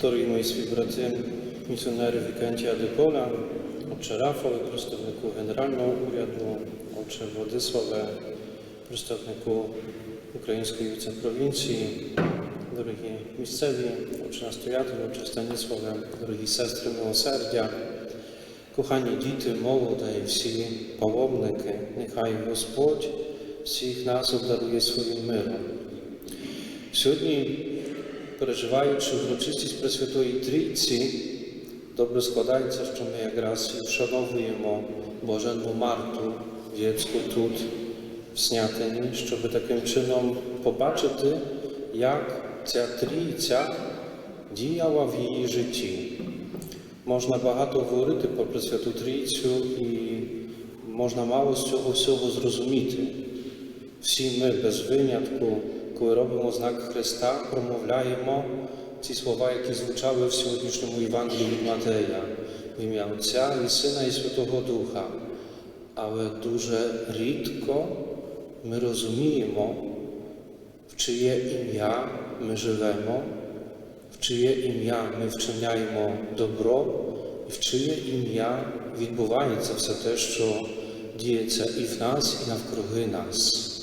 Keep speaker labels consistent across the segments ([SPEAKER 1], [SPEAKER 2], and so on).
[SPEAKER 1] Дорогі мої співбрати, місіонери Вікентія Адиполя, отче Рафове, представнику Генерального уряду, отче Владиславе, представнику Української віце-провінції, дорогі місцеві, отче настоятель, отче Станіславе, дорогі сестри милосердя, кохані діти, молода і всі паломники, нехай Господь всіх нас обдарує своїм миром. Сьогодні, переживаючи урочистість Пресвятої Трійці, добре складається, що ми якраз і вшановуємо Божену Марту Вєцьку тут, в Снятині, щоб таким чином побачити, як ця трійця діяла в її житті. Можна багато говорити про Пресвяту Трійцю і можна мало з цього всього зрозуміти. Всі ми без винятку, коли робимо знак Христа, промовляємо ці слова, які звучали в сьогоднішньому Євангелії від Матея, в ім'я Отця і Сина і Святого Духа. Але дуже рідко ми розуміємо, в чиє ім'я ми живемо, в чиє ім'я ми вчиняємо добро, і в чиє ім'я відбувається все те, що діється і в нас, і навкруги нас.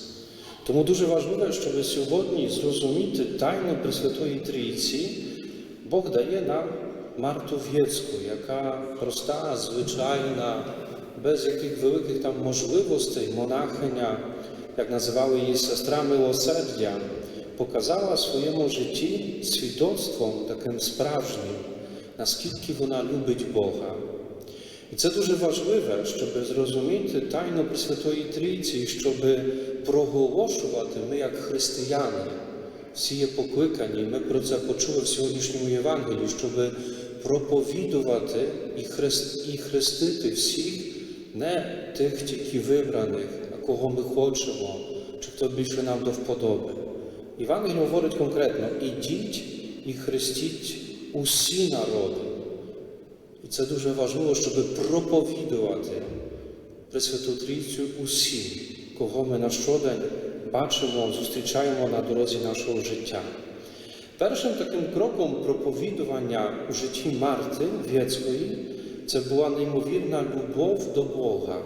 [SPEAKER 1] Тому дуже важливо, щоб сьогодні зрозуміти тайну Пресвятої Трійці, Бог дає нам Марту В'єцьку, яка проста, звичайна, без яких великих там можливостей, монахиня, як називали її сестра милосердя, показала в своєму житті свідоцтвом таким справжнім, наскільки вона любить Бога. І це дуже важливе, щоб зрозуміти тайну Пресвятої Трійці, щоб проголошувати ми, як християни, всі є покликані. Ми про це почули в сьогоднішньому Євангелії, щоб проповідувати і, хрест, і хрестити всіх, не тих тільки вибраних, а кого ми хочемо, чи хто більше нам до вподоби. Євангеліє говорить конкретно: ідіть і хрестіть усі народи. І це дуже важливо, щоб проповідувати Пресвяту Трійцю усім, кого ми на щодень бачимо, зустрічаємо на дорозі нашого життя. Першим таким кроком проповідування у житті Марти В'єцької це була неймовірна любов до Бога.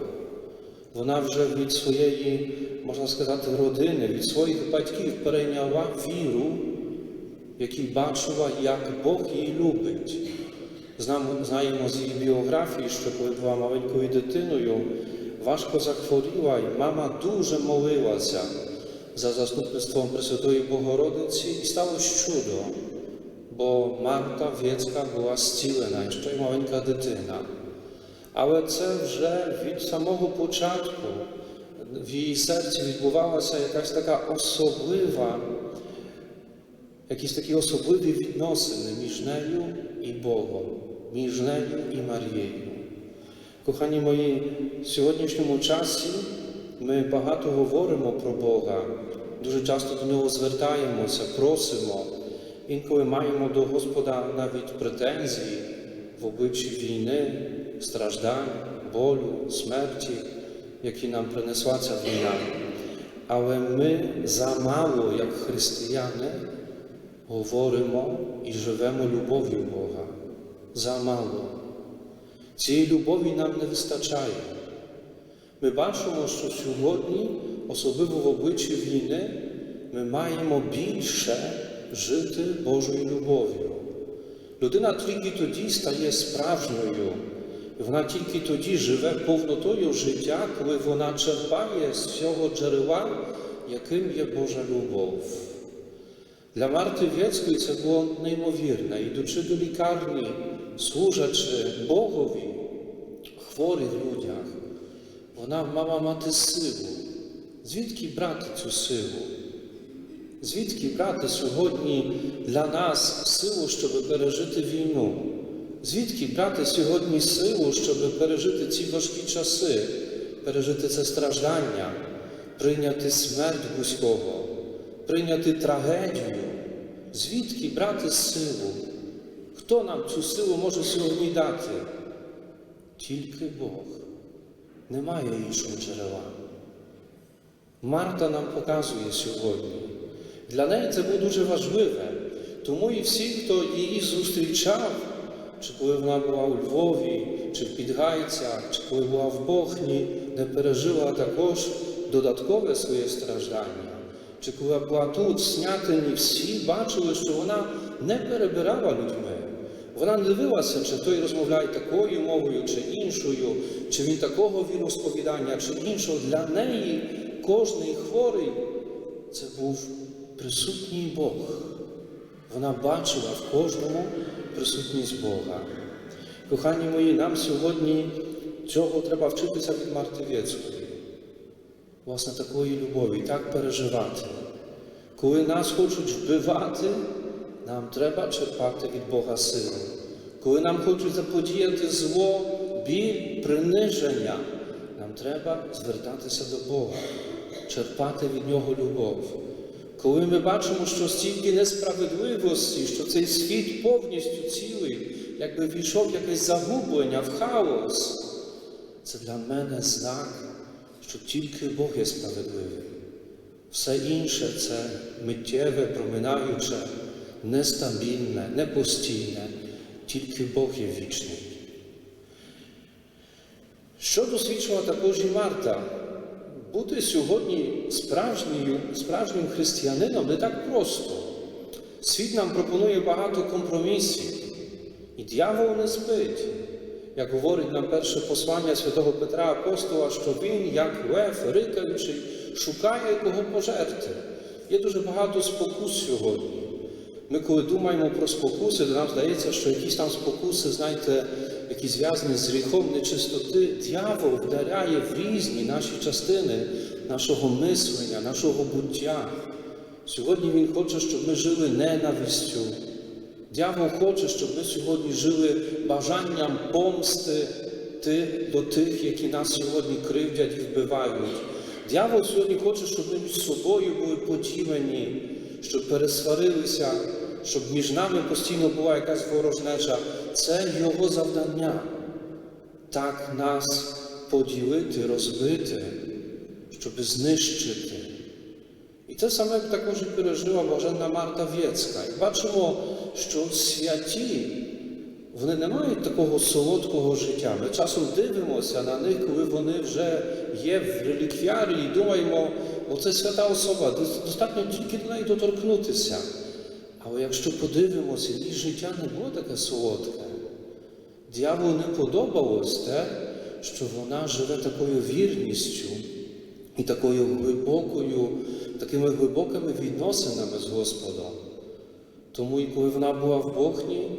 [SPEAKER 1] Вона вже від своєї, можна сказати, родини, від своїх батьків перейняла віру, в якій бачила, як Бог її любить. Знаємо з її біографії, що коли була маленькою дитиною, важко захворіла, і мама дуже молилася за заступництвом Пресвятої Богородиці, і сталося чудо, бо Марта В'єцька була зцілена, і ще й маленька дитина. Але це вже від самого початку в її серці відбувалася якась така особлива, якісь такі особливі відносини між нею і Богом, між нею і Марією. Кохані мої, в сьогоднішньому часі ми багато говоримо про Бога, дуже часто до нього звертаємося, просимо, інколи маємо до Господа навіть претензії в обличчі війни, страждань, болю, смерті, які нам принесла ця війна. Але ми замало, як християни, говоримо і живемо любов'ю Бога. Замало. Цієї любові нам не вистачає. Ми бачимо, що сьогодні, особливо в обличчі війни, ми маємо більше жити Божою любов'ю. Людина тільки тоді стає справжньою, і вона тільки тоді живе повнотою життя, коли вона черпає з цього джерела, яким є Божа любов. Для Марти В'єцької це було неймовірне, ідучи до лікарні, служачи Богові, хворих людях, вона мала мати силу. Звідки брати цю силу? Звідки брати сьогодні для нас силу, щоб пережити війну? Звідки брати сьогодні силу, щоб пережити ці важкі часи, пережити це страждання, прийняти смерть близького, прийняти трагедію? Звідки брати силу? Хто нам цю силу може сьогодні дати? Тільки Бог. Немає іншого джерела. Марта нам показує сьогодні. Для неї це було дуже важливе, Тому і всі, хто її зустрічав, чи коли вона була у Львові, чи в Підгайцях, чи коли була в Бохні, де пережила також додаткове своє страждання, чи коли була тут, в Снятині, всі бачили, що вона не перебирала людьми. Вона не дивилася, чи той розмовляє такою мовою, чи іншою, чи він такого віросповідання, чи іншого. Для неї кожний хворий це був присутній Бог. Вона бачила в кожному присутність Бога. Кохані мої, нам сьогодні цього треба вчитися від Марти Вєцької. Власне, такої любові, так переживати. Коли нас хочуть вбивати, нам треба черпати від Бога силу. Коли нам хочуть заподіяти зло, біль, приниження, нам треба звертатися до Бога, черпати від Нього любов. Коли ми бачимо, що стільки несправедливості, що цей світ повністю цілий, якби війшов якесь загублення, в хаос, це для мене знак, що тільки Бог є справедливим. Все інше це миттєве, проминаюче, нестабільне, непостійне, тільки Бог є вічний. Що досвідчила також і Марта? Бути сьогодні справжньою, справжнім християнином не так просто. Світ нам пропонує багато компромісів, і дьявол не спить. Як говорить нам перше послання святого Петра Апостола, що він, як лев, рикаючий, шукає кого пожерти. Є дуже багато спокус сьогодні. Ми, коли думаємо про спокуси, то нам здається, що якісь там спокуси, знаєте, які зв'язані з гріхом нечистоти, дьявол вдаряє в різні наші частини нашого мислення, нашого буття. Сьогодні Він хоче, щоб ми жили ненавистю. Дьявол хоче, щоб ми сьогодні жили бажанням помсти ти- до тих, які нас сьогодні кривдять і вбивають. Дьявол сьогодні хоче, щоб ми між собою були поділені, щоб пересварилися, щоб між нами постійно була якась ворожнеча. Це його завдання. Так нас поділити, розбити, щоб знищити. І те саме також пережила Блаженна Марта Вєцька. І бачимо, що святі вони не мають такого солодкого життя. Ми часом дивимося на них, коли вони вже є в реліквіарі і думаємо, оце свята особа, достатньо тільки до неї доторкнутися. Але якщо подивимося, її життя не було таке солодке. Дьяволу не подобалось те, що вона живе такою вірністю і такою глибокою, такими глибокими відносинами з Господом. Тому і коли вона була в Бохні,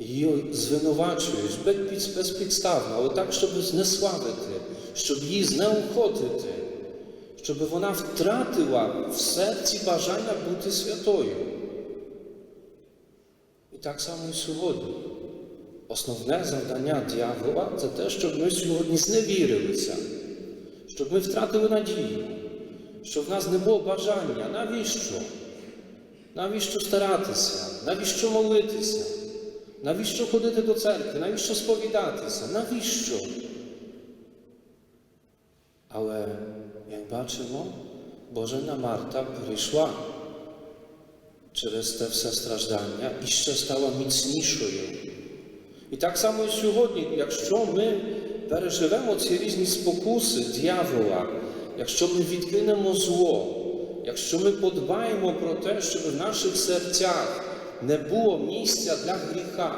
[SPEAKER 1] її звинувачують безпід- безпідставно, але так, щоб знеславити, щоб її знеохотити, щоб вона втратила в серці бажання бути святою. Так само і сьогодні. Основне завдання дьявола це те, щоб ми сьогодні зневірилися, щоб ми втратили надію, щоб в нас не було бажання. Навіщо? Навіщо старатися? Навіщо молитися? Навіщо ходити до церкви? Навіщо сповідатися? Навіщо? Але, як бачимо, Божена Марта прийшла через те все страждання і ще стала міцнішою. І так само і сьогодні, якщо ми переживемо ці різні спокуси дьявола, якщо ми відкинемо зло, якщо ми подбаємо про те, щоб в наших серцях не було місця для гріха,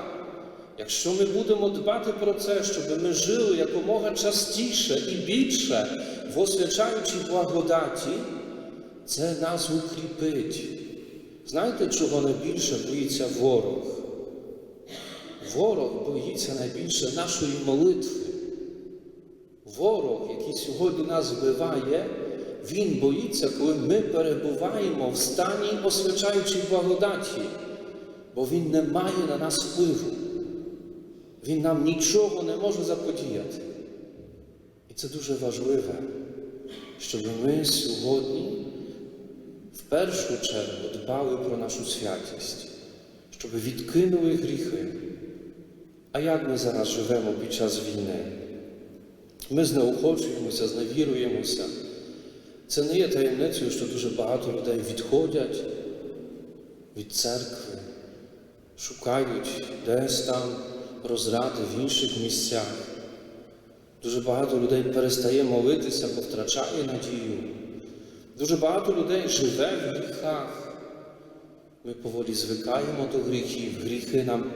[SPEAKER 1] якщо ми будемо дбати про це, щоб ми жили якомога частіше і більше в благодаті, це нас укріпить. Знаєте, чого найбільше боїться ворог? Ворог боїться найбільше нашої молитви. Ворог, який сьогодні нас вбиває, він боїться, коли ми перебуваємо в стані освячаючої благодаті, бо він не має на нас впливу. Він нам нічого не може заподіяти. І це дуже важливе, щоб ми сьогодні першу чергу дбали про нашу святість, щоб відкинули гріхи. А як ми зараз живемо під час війни? Ми знеохочуємося, зневіруємося. Це не є таємницею, що дуже багато людей відходять від церкви, шукають десь там розради в інших місцях. Дуже багато людей перестає молитися, бо надію. Дуже багато людей живе в гріхах. Ми поволі звикаємо до гріхів, гріхи нам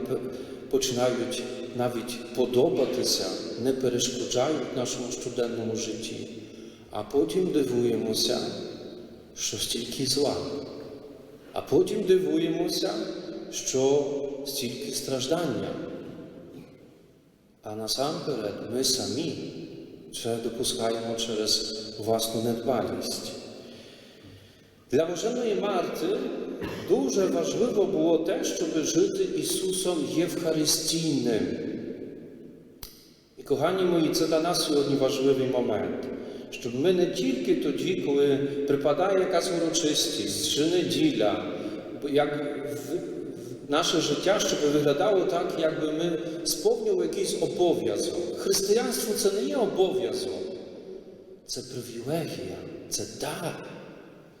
[SPEAKER 1] починають навіть подобатися, не перешкоджають нашому щоденному житті, а потім дивуємося, що стільки зла. А потім дивуємося, що стільки страждання. А насамперед ми самі це допускаємо через власну недбалість. Для Боженої Марти дуже важливо було те, щоб жити Ісусом Євхаристійним. І, кохані мої, це для нас сьогодні важливий момент, щоб ми не тільки тоді, коли припадає якась урочистість чи неділя, бо як в- в наше життя, щоб виглядало так, якби ми сповнили якийсь обов'язок. Християнство це не є обов'язок, це привілегія, це дар,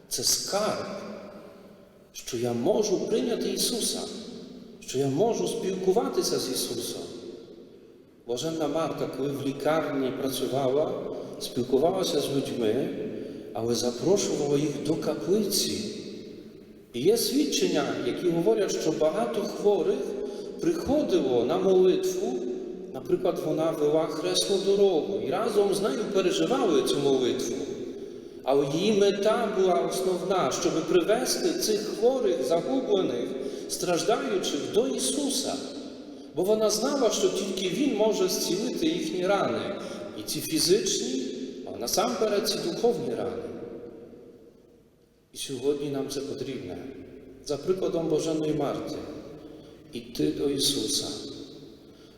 [SPEAKER 1] це скарб, що я можу прийняти Ісуса, що я можу спілкуватися з Ісусом. Боженна Марта, коли в лікарні працювала, спілкувалася з людьми, але запрошувала їх до каплиці. І є свідчення, які говорять, що багато хворих приходило на молитву, наприклад, вона вела хресну дорогу і разом з нею переживали цю молитву. Але її мета була основна, щоб привести цих хворих, загублених, страждаючих до Ісуса. Бо вона знала, що тільки Він може зцілити їхні рани, і ці фізичні, а насамперед ці духовні рани. І сьогодні нам це потрібно. За прикладом Боженої Марти, іти до Ісуса.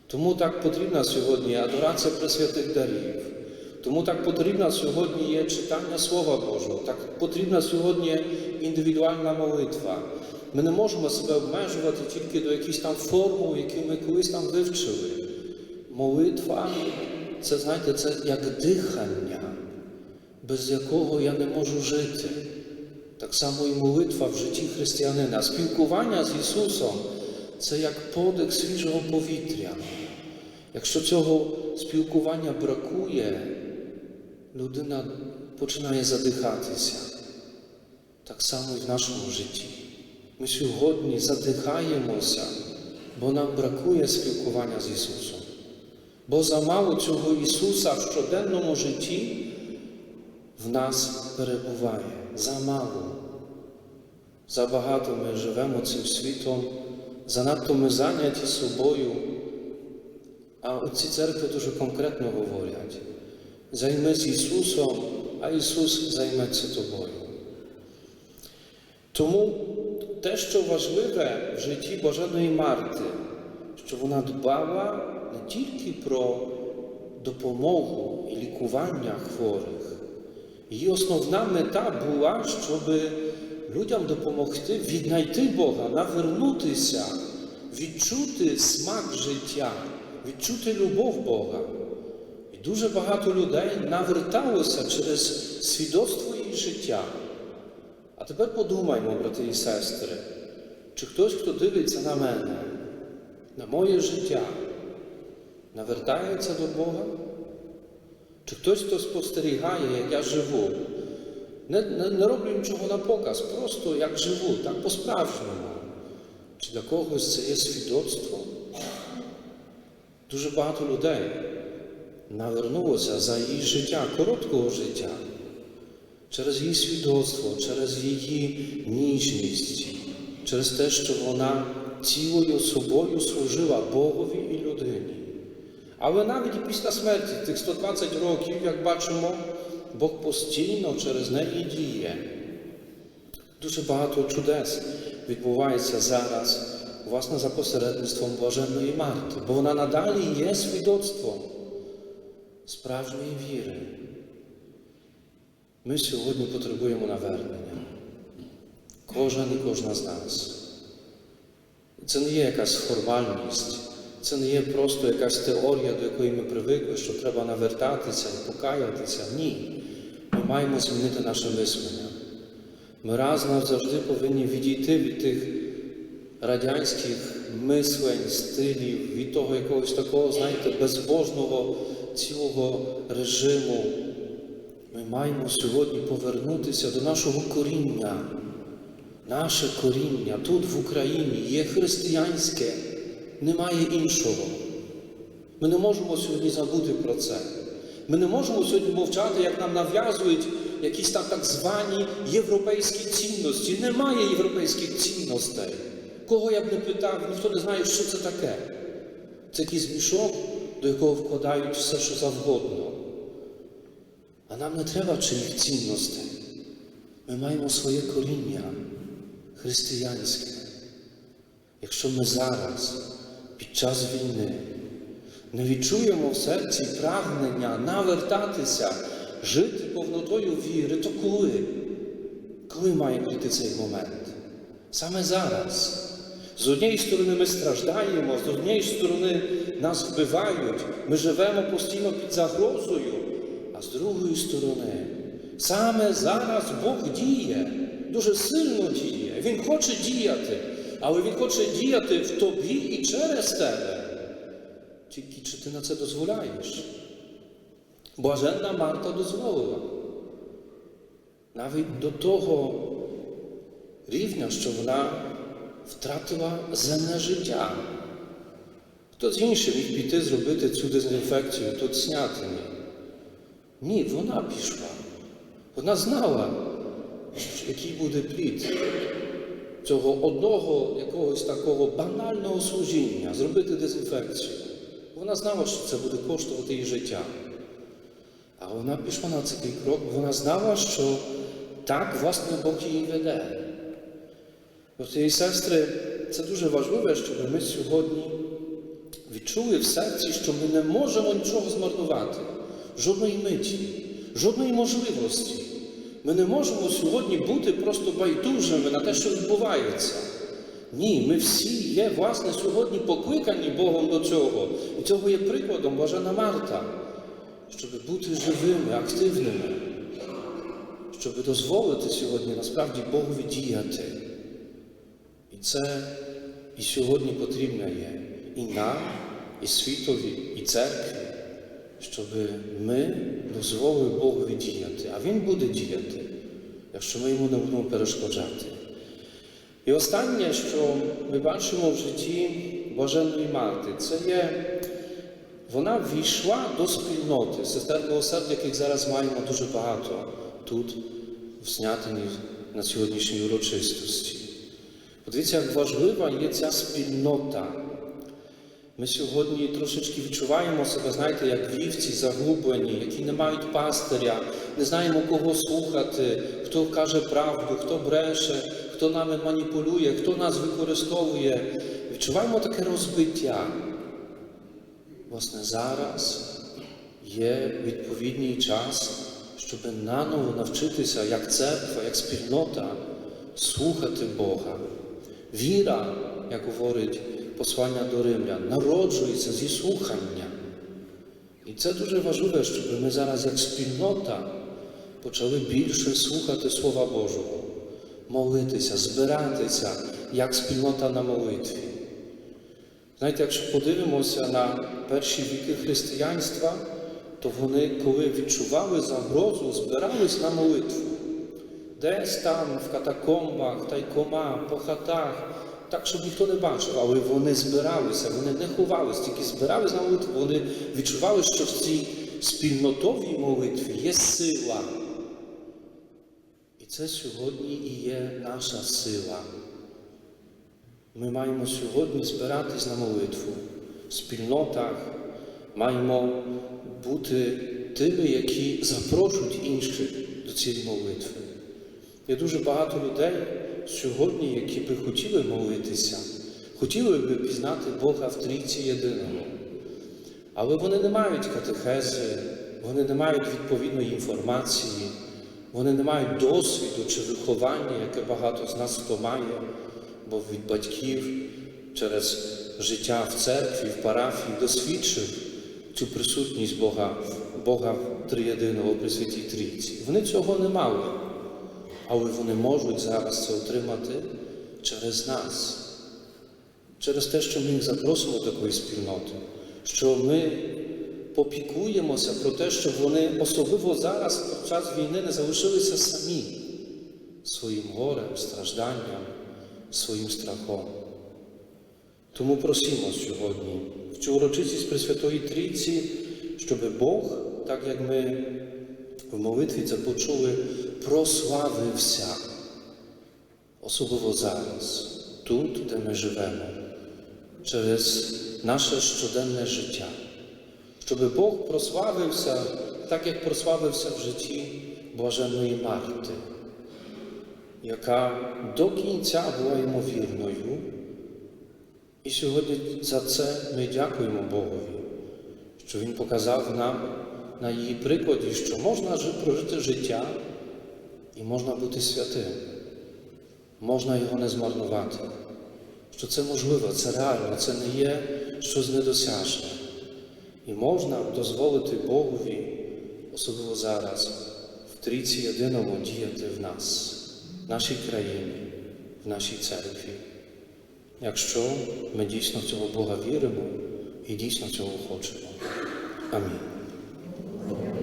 [SPEAKER 1] Тому так потрібна сьогодні адорація Пресвятих дарів. Тому так потрібна сьогодні є читання Слова Божого, так потрібна сьогодні індивідуальна молитва. Ми не можемо себе обмежувати тільки до якихось там формул, які ми колись там вивчили. Молитва це, знаєте, це як дихання, без якого я не можу жити. Так само і молитва в житті християнина. Спілкування з Ісусом це як подих свіжого повітря. Якщо цього спілкування бракує, людина починає задихатися. Так само і в нашому житті. Ми сьогодні задихаємося, бо нам бракує спілкування з Ісусом. Бо замало цього Ісуса в щоденному житті в нас перебуває. Замало. Забагато ми живемо цим світом, занадто ми зайняті собою. А оці церкви дуже конкретно говорять: займись Ісусом, а Ісус займеться тобою. Тому те, що важливе в житті Боженої Марти, що вона дбала не тільки про допомогу і лікування хворих. Її основна мета була, щоб людям допомогти віднайти Бога, навернутися, відчути смак життя, відчути любов Бога. Дуже багато людей наверталося через свідоцтво її життя. А тепер подумаймо, брати і сестри, чи хтось, хто дивиться на мене, на моє життя, навертається до Бога? Чи хтось, хто спостерігає, як я живу, не, не, не роблю нічого на показ, просто як живу, так по-справжньому. Чи для когось це є свідоцтво? Дуже багато людей навернулося за її життя, короткого життя, через її свідоцтво, через її ніжність, через те, що вона цілою собою служила Богові і людині. Але навіть після смерті тих 120 років, як бачимо, Бог постійно через неї діє. Дуже багато чудес відбувається зараз, власне, за посередництвом Блаженної Марти, бо вона надалі є свідоцтвом справжньої віри. Ми сьогодні потребуємо навернення. Кожен і кожна з нас. Це не є якась формальність, це не є просто якась теорія, до якої ми привикли, що треба навертатися і покаятися. Ні. Ми маємо змінити наше мислення. Ми раз назавжди повинні відійти від тих радянських мислень, стилів, від того якогось такого, знаєте, безбожного цілого режиму. Ми маємо сьогодні повернутися до нашого коріння. Наше коріння тут в Україні є християнське, немає іншого. Ми не можемо сьогодні забути про це. Ми не можемо сьогодні мовчати, як нам нав'язують якісь там так звані європейські цінності. Немає європейських цінностей. Кого я б не питав, ніхто не знає, що це таке. Це якийсь мішок, до якого вкладають все, що завгодно. А нам не треба чиїх цінностей. Ми маємо своє коріння християнське. Якщо ми зараз, під час війни, не відчуємо в серці прагнення навертатися, жити повнотою віри, то коли? Коли має прийти цей момент? Саме зараз. З однієї сторони ми страждаємо, з однієї сторони нас вбивають, ми живемо постійно під загрозою, а з другої сторони, саме зараз Бог діє, дуже сильно діє. Він хоче діяти, але Він хоче діяти в тобі і через тебе. Тільки чи ти на це дозволяєш? Блаженна Марта дозволила. Навіть до того рівня, що вона втратила земне життя. Хтось інший міг піти зробити цю дезінфекцію тут снятині. Ні, вона пішла. Вона знала, який буде плід цього одного якогось такого банального служіння, зробити дезінфекцію. Вона знала, що це буде коштувати їй життя. А вона пішла на цей крок, вона знала, що так, власне, Бог її веде. Брати і сестри, це дуже важливо, щоб ми сьогодні відчули в серці, що ми не можемо нічого змарнувати, жодної миті, жодної можливості. Ми не можемо сьогодні бути просто байдужими на те, що відбувається. Ні, ми всі є, власне, сьогодні покликані Богом до цього. І цього є прикладом Божена Марта, щоб бути живими, активними, щоб дозволити сьогодні насправді Богові діяти. Це і сьогодні потрібно є і нам, і світові, і церкві, щоб ми дозволили Богові діяти. А Він буде діяти, якщо ми йому не будемо перешкоджати. І останнє, що ми бачимо в житті Боженої Марти, це є, вона війшла до спільноти, сестер милосердя, яких зараз маємо дуже багато тут, в Снятині на сьогоднішній урочистості. Подивіться, як важлива є ця спільнота. Ми сьогодні трошечки відчуваємо себе, знаєте, як вівці заглублені, які не мають пастиря, не знаємо, кого слухати, хто каже правду, хто бреше, хто нами маніпулює, хто нас використовує. Відчуваємо таке розбиття. Власне, зараз є відповідний час, щоб наново навчитися, як церква, як спільнота, слухати Бога. Віра, як говорить послання до римлян, народжується зі слухання. І це дуже важливо, щоб ми зараз, як спільнота, почали більше слухати Слова Божого, молитися, збиратися як спільнота на молитві. Знаєте, якщо подивимося на перші віки християнства, то вони, коли відчували загрозу, збирались на молитву. Десь там, в катакомбах, тайкома, по хатах, так, щоб ніхто не бачив, але вони збиралися, вони не ховалися, тільки збиралися на молитву, вони відчували, що в цій спільнотовій молитві є сила. І це сьогодні і є наша сила. Ми маємо сьогодні збиратись на молитву в спільнотах, маємо бути тими, які запрошують інших до цієї молитви. Є дуже багато людей сьогодні, які би хотіли молитися, хотіли би пізнати Бога в трійці єдиному. Але вони не мають катехези, вони не мають відповідної інформації, вони не мають досвіду чи виховання, яке багато з нас хто має, бо від батьків через життя в церкві, в парафії досвідчив цю присутність Бога, Бога триєдиного при Святій Трійці. Вони цього не мали, але вони можуть зараз це отримати через нас, через те, що ми їх запросимо до такої спільноти, що ми попікуємося про те, щоб вони особливо зараз, під час війни, не залишилися самі своїм горем, стражданням, своїм страхом. Тому просимо сьогодні в цю урочистість Пресвятої Трійці, щоб Бог, так як ми в молитві це почули, прославився, особливо зараз, тут, де ми живемо, через наше щоденне життя, щоб Бог прославився, так як прославився в житті блаженної Марти, яка до кінця була ймовірною. І сьогодні за це ми дякуємо Богові, що Він показав нам на її прикладі, що можна жи- прожити життя і можна бути святим, можна його не змарнувати, що це можливо, це реально, це не є щось недосяжне. І можна дозволити Богові, особливо зараз, в трійці єдиному діяти в нас, в нашій країні, в нашій церкві якщо ми дійсно в цього Бога віримо і дійсно цього хочемо. Амінь.